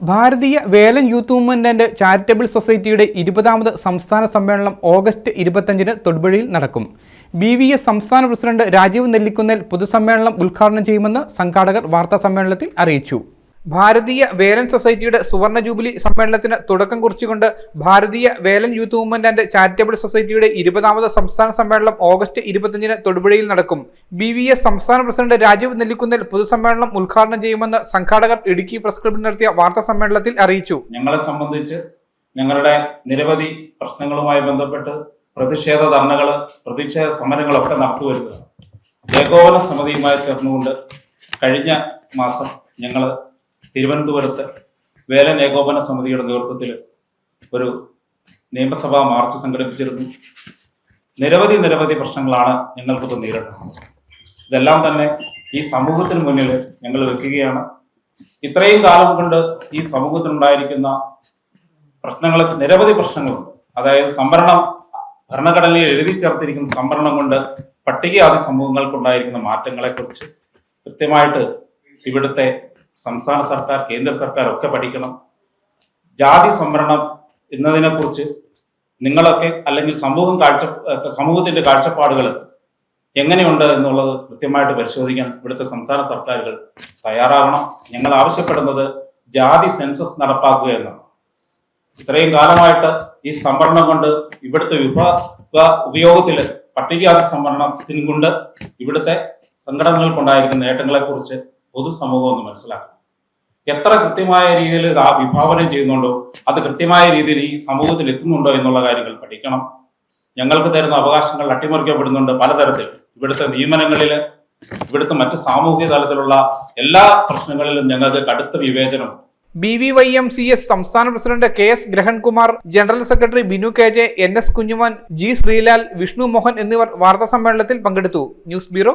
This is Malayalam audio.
Bharatiya Velan youth movement and charitable സൊസൈറ്റിയുടെ ഇരുപതാമത് സംസ്ഥാന സമ്മേളനം ഓഗസ്റ്റ് ഇരുപത്തഞ്ചിന് തൊടുപുഴയിൽ നടക്കും. ബി വി എസ് സംസ്ഥാന പ്രസിഡന്റ് രാജീവ് നെല്ലിക്കുന്നേൽ പൊതുസമ്മേളനം ഉദ്ഘാടനം ചെയ്യുമെന്ന് സംഘാടകർ വാർത്താ സമ്മേളനത്തിൽ അറിയിച്ചു. ഭാരതീയ വേലൻ സൊസൈറ്റിയുടെ സുവർണ ജൂബിലി സമ്മേളനത്തിന് തുടക്കം കുറിച്ചുകൊണ്ട് Bharatiya Velan youth movement and charitable സൊസൈറ്റിയുടെ ഇരുപതാമത് സംസ്ഥാന സമ്മേളനം ഓഗസ്റ്റ് ഇരുപത്തിയഞ്ചിന് തൊടുപുഴയിൽ നടക്കും. ബി വി എസ് സംസ്ഥാന പ്രസിഡന്റ് രാജീവ് നെല്ലിക്കുന്നേൽ പൊതുസമ്മേളനം ഉദ്ഘാടനം ചെയ്യുമെന്ന് സംഘാടകർ ഇടുക്കി പ്രസ് ക്ലബിൽ നടത്തിയ വാർത്താ സമ്മേളനത്തിൽ അറിയിച്ചു. ഞങ്ങളെ സംബന്ധിച്ച് ഞങ്ങളുടെ നിരവധി പ്രശ്നങ്ങളുമായി ബന്ധപ്പെട്ട് പ്രതിഷേധ ധർണകൾ പ്രതിഷേധ സമരങ്ങളൊക്കെ നടത്തുവരുന്നത് ഏകോപന സമിതിയുമായി ചേർന്നുകൊണ്ട് കഴിഞ്ഞ മാസം ഞങ്ങൾ തിരുവനന്തപുരത്ത് വേലൻ ഏകോപന സമിതിയുടെ നേതൃത്വത്തിൽ ഒരു നിയമസഭാ മാർച്ച് സംഘടിപ്പിച്ചിരുന്നു. നിരവധി നിരവധി പ്രശ്നങ്ങളാണ് ഞങ്ങൾക്കൊക്കെ നേരിടുന്നത്. ഇതെല്ലാം തന്നെ ഈ സമൂഹത്തിന് മുന്നിൽ ഞങ്ങൾ വെക്കുകയാണ്. ഇത്രയും കാലം കൊണ്ട് ഈ സമൂഹത്തിനുണ്ടായിരിക്കുന്ന പ്രശ്നങ്ങൾ നിരവധി പ്രശ്നങ്ങളുണ്ട് അതായത് സംവരണം ഭരണഘടനയിൽ എഴുതി ചേർത്തിരിക്കുന്ന സംവരണം കൊണ്ട് പട്ടികജാതി സമൂഹങ്ങൾക്കുണ്ടായിരിക്കുന്ന മാറ്റങ്ങളെക്കുറിച്ച് കൃത്യമായിട്ട് ഇവിടുത്തെ സംസ്ഥാന സർക്കാർ കേന്ദ്ര സർക്കാർ ഒക്കെ പഠിക്കണം. ജാതി സംവരണം എന്നതിനെക്കുറിച്ച് നിങ്ങളൊക്കെ അല്ലെങ്കിൽ സമൂഹം കാഴ്ച സമൂഹത്തിന്റെ കാഴ്ചപ്പാടുകൾ എങ്ങനെയുണ്ട് എന്നുള്ളത് കൃത്യമായിട്ട് പരിശോധിക്കാൻ ഇവിടുത്തെ സംസ്ഥാന സർക്കാരുകൾ തയ്യാറാകണം ഞങ്ങൾ ആവശ്യപ്പെടുന്നത് ജാതി സെൻസസ് നടപ്പാക്കുക എന്നാണ്. ഇത്രയും കാലമായിട്ട് ഈ സംവരണം കൊണ്ട് ഇവിടുത്തെ വിഭാഗ ഉപയോഗത്തിൽ പട്ടികജാതി സംവരണത്തിനും കൊണ്ട് ഇവിടുത്തെ സംഘടനകൾക്കുണ്ടായിരിക്കുന്ന നേട്ടങ്ങളെ കുറിച്ച് പൊതുസമൂഹം ഒന്ന് മനസ്സിലാക്കണം. എത്ര കൃത്യമായ രീതിയിൽ ഇത് ആ വിഭാവനം ചെയ്യുന്നുണ്ടോ അത് കൃത്യമായ രീതിയിൽ ഈ സമൂഹത്തിൽ എത്തുന്നുണ്ടോ എന്നുള്ള കാര്യങ്ങൾ പഠിക്കണം. ഞങ്ങൾക്ക് തരുന്ന അവകാശങ്ങൾ അട്ടിമറിക്കപ്പെടുന്നുണ്ട് പലതരത്തിൽ. ഇവിടുത്തെ നിയമനങ്ങളിൽ ഇവിടുത്തെ മറ്റ് സാമൂഹിക തലത്തിലുള്ള എല്ലാ പ്രശ്നങ്ങളിലും ഞങ്ങൾക്ക് കടുത്ത വിവേചനം. B V Y M C S സംസ്ഥാന president K S Grahankumar general secretary Binu K J N S Kunjuman G Sreelal Vishnu Mohan എന്നിവർ വാർത്താ സമ്മേളനത്തിൽ പങ്കെടുത്തു. News bureau